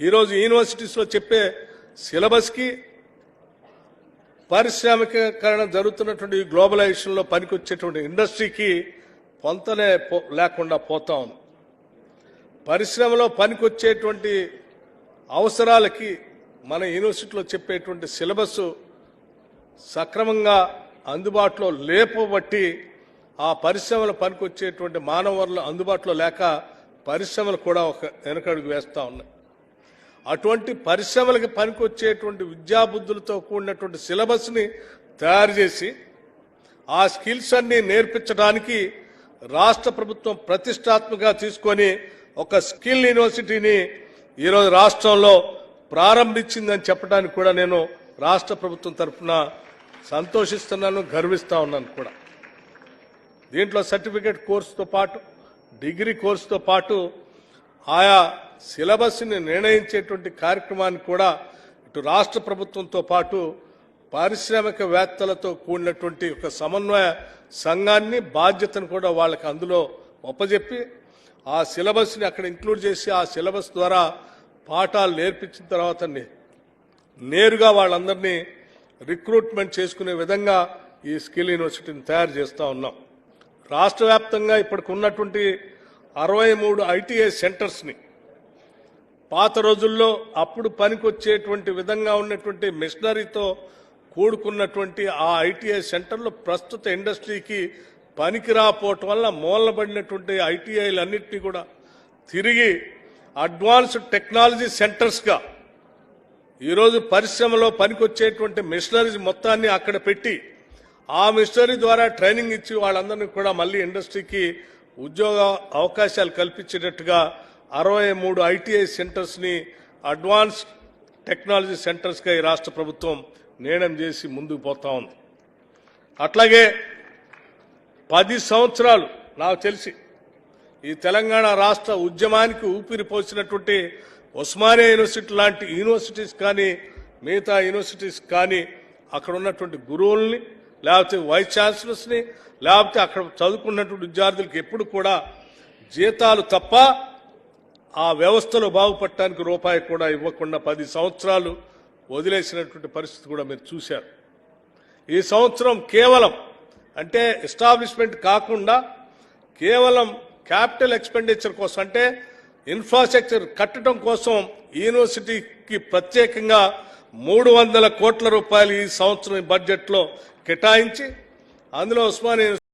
ఈరోజు యూనివర్సిటీస్లో చెప్పే సిలబస్కి పారిశ్రామికీకరణ జరుగుతున్నటువంటి ఈ గ్లోబలైజేషన్లో పనికొచ్చేటువంటి ఇండస్ట్రీకి పొంతనే పో- లేకుండా పోతా ఉంది. పరిశ్రమలో పనికొచ్చేటువంటి అవసరాలకి మన యూనివర్సిటీలో చెప్పేటువంటి సిలబస్ సక్రమంగా అందుబాటులో లేపబట్టి ఆ పరిశ్రమల పనికొచ్చేటువంటి మానవ వనరులు అందుబాటులో లేక పరిశ్రమలు కూడా ఒక వెనకడుగు వేస్తూ ఉన్నాయి. అటువంటి పరిశ్రమలకు పనికొచ్చేటువంటి విద్యాబుద్ధులతో కూడినటువంటి సిలబస్ని తయారు చేసి ఆ స్కిల్స్ అన్ని నేర్పించడానికి రాష్ట్ర ప్రభుత్వం ప్రతిష్టాత్మకంగా తీసుకొని ఒక స్కిల్ యూనివర్సిటీని ఈరోజు రాష్ట్రంలో ప్రారంభించిందని చెప్పడానికి కూడా నేను రాష్ట్ర ప్రభుత్వం తరఫున సంతోషిస్తున్నాను గర్విస్తూ ఉన్నాను కూడా. దీంట్లో సర్టిఫికేట్ కోర్సుతో పాటు డిగ్రీ కోర్సుతో పాటు ఆయా సిలబస్ని నిర్ణయించేటువంటి కార్యక్రమాన్ని కూడా ఇటు రాష్ట్ర ప్రభుత్వంతో పాటు పారిశ్రామికవేత్తలతో కూడినటువంటి ఒక సమన్వయ సంఘాన్ని బాధ్యతను కూడా వాళ్ళకి అందులో ఒప్పజెప్పి ఆ సిలబస్ని అక్కడ ఇంక్లూడ్ చేసి ఆ సిలబస్ ద్వారా పాఠాలు నేర్పించిన తర్వాత నేరుగా వాళ్ళందరినీ రిక్రూట్మెంట్ చేసుకునే విధంగా ఈ స్కిల్ యూనివర్సిటీని తయారు చేస్తూ ఉన్నాం. రాష్ట్ర వ్యాప్తంగా ఇప్పటికి ఉన్నటువంటి అరవై మూడు ఐటీఐ సెంటర్స్ని పాత రోజుల్లో అప్పుడు పనికొచ్చేటువంటి విధంగా ఉన్నటువంటి మిషనరీతో కూడుకున్నటువంటి ఆ ఐటీఐ సెంటర్లు ప్రస్తుత ఇండస్ట్రీకి పనికి రాపోవటం వల్ల మూలబడినటువంటి ఐటీఐలన్నింటినీ కూడా తిరిగి అడ్వాన్స్డ్ టెక్నాలజీ సెంటర్స్గా ఈరోజు పరిశ్రమలో పనికొచ్చేటువంటి మిషనరీస్ మొత్తాన్ని అక్కడ పెట్టి ఆ మిషనరీ ద్వారా ట్రైనింగ్ ఇచ్చి వాళ్ళందరినీ కూడా మళ్ళీ ఇండస్ట్రీకి ఉద్యోగ అవకాశాలు కల్పించేటట్టుగా అరవై మూడు ఐటీఐ సెంటర్స్ని అడ్వాన్స్ టెక్నాలజీ సెంటర్స్గా ఈ రాష్ట్ర ప్రభుత్వం నిర్ణయం చేసి ముందుకు పోతా ఉంది. అట్లాగే పది సంవత్సరాలు నాకు తెలిసి ఈ తెలంగాణ రాష్ట్ర ఉద్యమానికి ఊపిరి పోసినటువంటి ఉస్మానియా యూనివర్సిటీ లాంటి యూనివర్సిటీస్ కానీ మిగతా యూనివర్సిటీస్ కానీ అక్కడ ఉన్నటువంటి గురువుల్ని లేకపోతే వైస్ ఛాన్సలర్స్ని లేకపోతే అక్కడ చదువుకున్నటువంటి విద్యార్థులకు ఎప్పుడు కూడా జీతాలు తప్ప ఆ వ్యవస్థలో బాగుపడటానికి రూపాయి కూడా ఇవ్వకుండా పది సంవత్సరాలు వదిలేసినటువంటి పరిస్థితి కూడా మీరు చూశారు. ఈ సంవత్సరం కేవలం అంటే ఎస్టాబ్లిష్మెంట్ కాకుండా కేవలం క్యాపిటల్ ఎక్స్పెండిచర్ కోసం అంటే ఇన్ఫ్రాస్ట్రక్చర్ కట్టడం కోసం యూనివర్సిటీకి ప్రత్యేకంగా మూడు వందల కోట్ల రూపాయలు ఈ సంవత్సరం బడ్జెట్లో కేటాయించి అందులో ఉస్మానియా